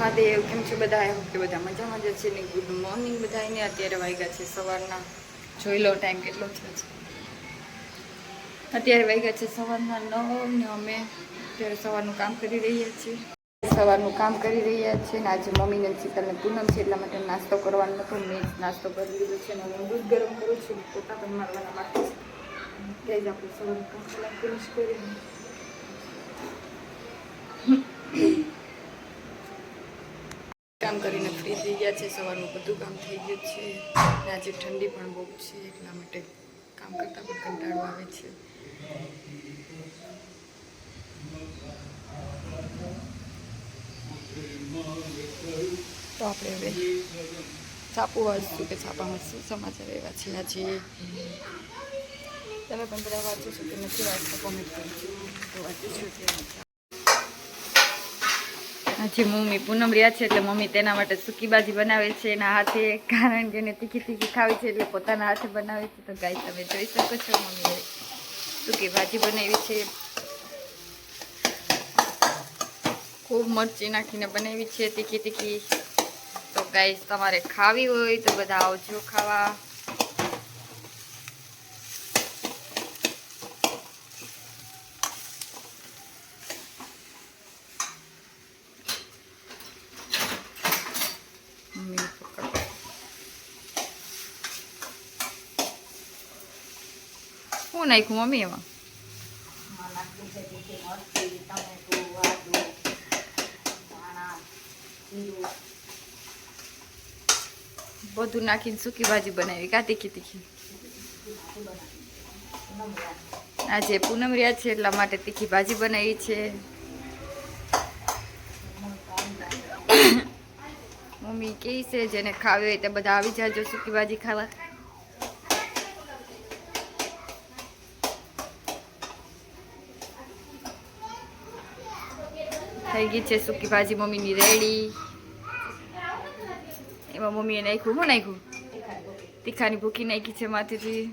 મહાદેવ, કેમ છે બધા? આઈ કે બધા મજામાં જ છે ને ગુડ મોર્નિંગ બધાને અત્યારે વાગ્યા છે સવારના. જોઈ લો ટાઈમ કેટલો થયો છે. અત્યારે વાગ્યા છે સવારના નવ ને અમે અત્યારે સવારનું કામ કરી રહ્યા છીએ. સવારનું કામ કરી રહ્યા છીએ ને આજે મમ્મીને શીતલને પૂનમ છે, એટલા માટે નાસ્તો કરવાનો નતો મેં નાસ્તો કરી લીધો છે અને હું દૂધ ગરમ કરું છું પોતા પણ મારવાના માટે છે. આપણે સવારનું કામ ફિનિશ કરી કામ કરીને છે, સવારનું બધું કામ થઈ ગયું છે. અને આજે ઠંડી પણ બહુ છે, એટલા માટે કામ કરતાં પણ કંટાળો આવે છે. તો આપણે હવે છાપું વાંચશું કે છાપામાં શું સમાચાર એવા છે. આજે તમે પણ બધા વાંચો છો કે નથી વાંચતા? કોમેન્ટ કરજો. તો વાંચું છું કે આજે મમ્મી પૂનમ રહ્યા છે એટલે મમ્મી તેના માટે સૂકી ભાજી બનાવે છે. એના હાથે કારણ કે એને તીખી તીખી ખાવી છે એટલે પોતાના હાથે બનાવે છે. તો ગાય તમે જોઈ શકો છો મમ્મીએ સૂકી ભાજી બનાવી છે. ખૂબ મરચી નાખીને બનાવી છે તીખી તીખી. તો ગાઈસ, તમારે ખાવી હોય તો બધા આવજો ખાવા. શું નાખ્યું મમ્મી એમાં બધું નાખીને સૂકી ભાજી બનાવી કા તીખી તીખી આજે પૂનમ રહ્યા છે એટલા માટે તીખી ભાજી બનાવી છે મમ્મી કહે છે જેને ખાવી હોય તે બધા આવી જાજો સૂકી ભાજી ખાવા થઈ ગઈ છે સૂકી ભાજી. મમ્મીની રેડી. એમાં મમ્મીએ નાખ્યું. શું નાખ્યું? તીખાની ભૂકી નાખી છે માથેથી.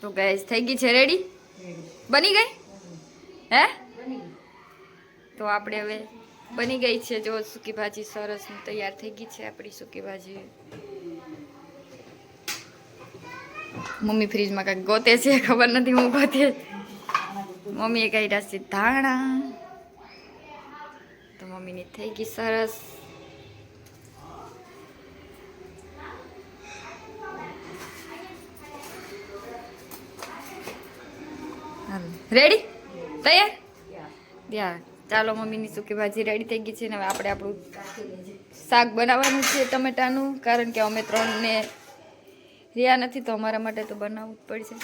તો ગેસ થઈ ગઈ છે રેડી બની ગઈ? હે? તો આપણે હવે બની ગઈ છે. જો સૂકી ભાજી સરસ તૈયાર થઈ ગઈ છે આપણી સૂકી ભાજી. મમ્મી ફ્રીજમાં કાંઈક ગોતે છે ખબર નથી, હું ગોતે મમ્મીએ કાઢ્યા છે ધાણા. તો મમ્મીની થઈ ગઈ સરસ. રેડી તૈયાર? ત્યાં, ચાલો મમ્મીની સૂકી ભાજી રેડી થઈ ગઈ છે ને હવે આપણે આપણું શાક બનાવવાનું છે ટમેટાનું. કારણ કે અમે ત્રણને રહ્યા નથી તો અમારા માટે તો બનાવવું જ પડશે.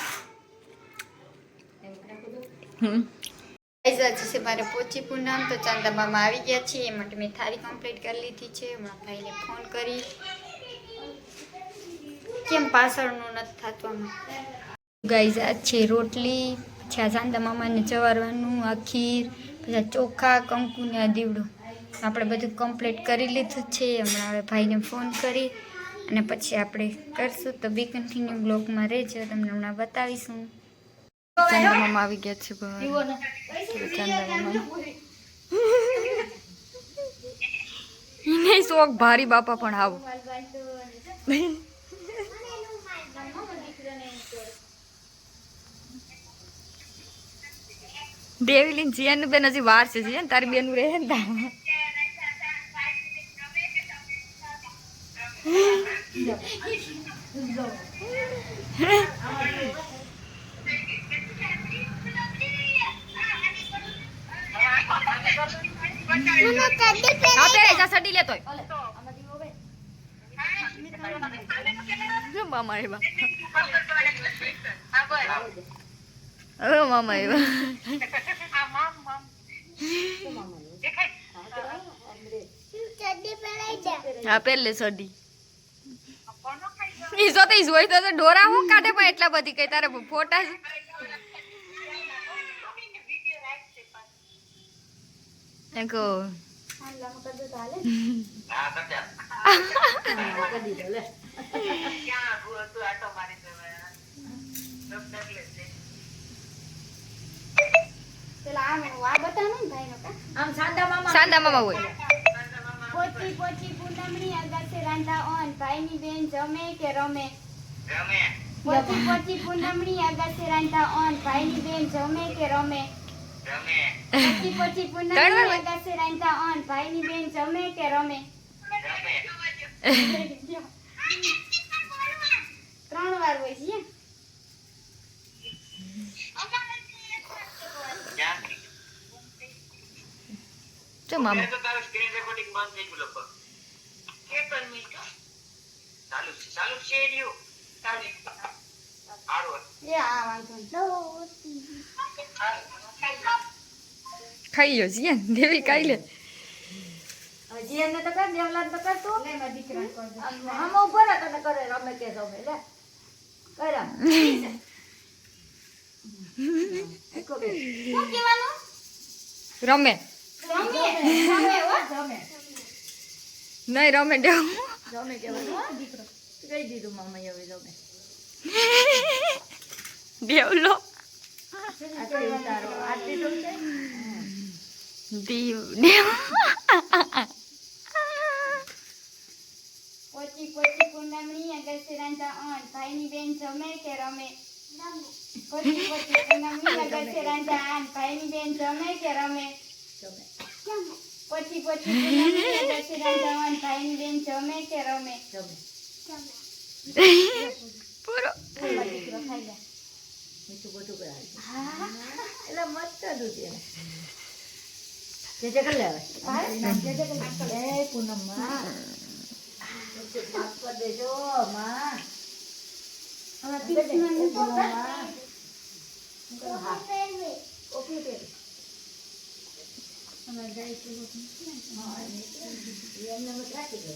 આજે છે, મારે પોચી પૂનમ તો ચાંદાબામાં આવી ગયા છે, એ માટે મેં થાળી કમ્પ્લીટ કરી લીધી છે. હમણાં ભાઈને ફોન કરી. કેમ પાછળનું નથી થતું ગાઈઝ, આ છે રોટલી, પછી આ ચાંદા મામાને જવારવાનું આ ખીર, પછી ચોખા કંકુ ને દીવડો. આપણે બધું કમ્પ્લીટ કરી લીધું છે. હમણાં હવે ભાઈને ફોન કરી અને પછી આપણે કરશું. તો બી કન્ટિન્યુ બ્લોગમાં રહેજો. તમને હમણાં બતાવીશું. ચાંદા મામા આવી ગયા છે નહીં શોખ ભારી બાપા પણ આવો. દેવીલીન જીયાનું બેન હજી વાર છે જીયાન તારી બેન રહે ને તા. હા પેરે જા સડી લેતો મામા એવા. ઓ મામા એવા. હા પહેલે સડી. ઈ જો જોઈ તો ડોરા હું કાઢે પણ એટલા બધી કઈ તારે ફોટા છે પેલા આમ આ બતાવો ને ભાઈનો કા આમ સાંદા મામા સાંદા હોય પોચી પોચી પૂનમની અગાસે રાંધા ઓન ભાઈની બેન જમે કે રમે પોચી પોચી પૂનમની અગાસે રાંધા ઓન ભાઈની બેન જમે કે રમે ત્રણ વાર? અગાસે રાંધા ઓન ભાઈની બેન જમે કે રમે? ત્રણ વાર હોય છે જો મામા. એ આ વાંધો નહીં. ખાઈ લો જીયન દેવી ખાઈ લે. જીએને તો કર દેવલાલ તો કર તું. લે મારી દીકરા કર હમ ઊભો રહે તને કરે રમે કે રમે લે. કરા શું કહેવાનું? રમે. રમે. રમે હો. રમે. નહીં રમે દેવ રમે કહેવાનું દીકરો. કહી દીધું મામા હવે રમે. દેવલો. દીવ દેવ પોચી પોચી પૂનમની અગાસી રાંધા ઓન ભાઈની બેન જમે કે રમે પોચી પોચી અગાસી રાંધા આન ભાઈની બેન જમે કે રમે રમે પોચી પોચી પૂનમની અગાસી રાંધા ઓન ભાઈની બેન જમે કે રમે રમે પૂરો દીકરો ખાઈ લે. મીઠું બધું હા. એટલે મસ્ત દૂધ એને જે જે કરી લેવાય. પૂનમમાં માફ કરી દેજો માં. એમને રાખી દે.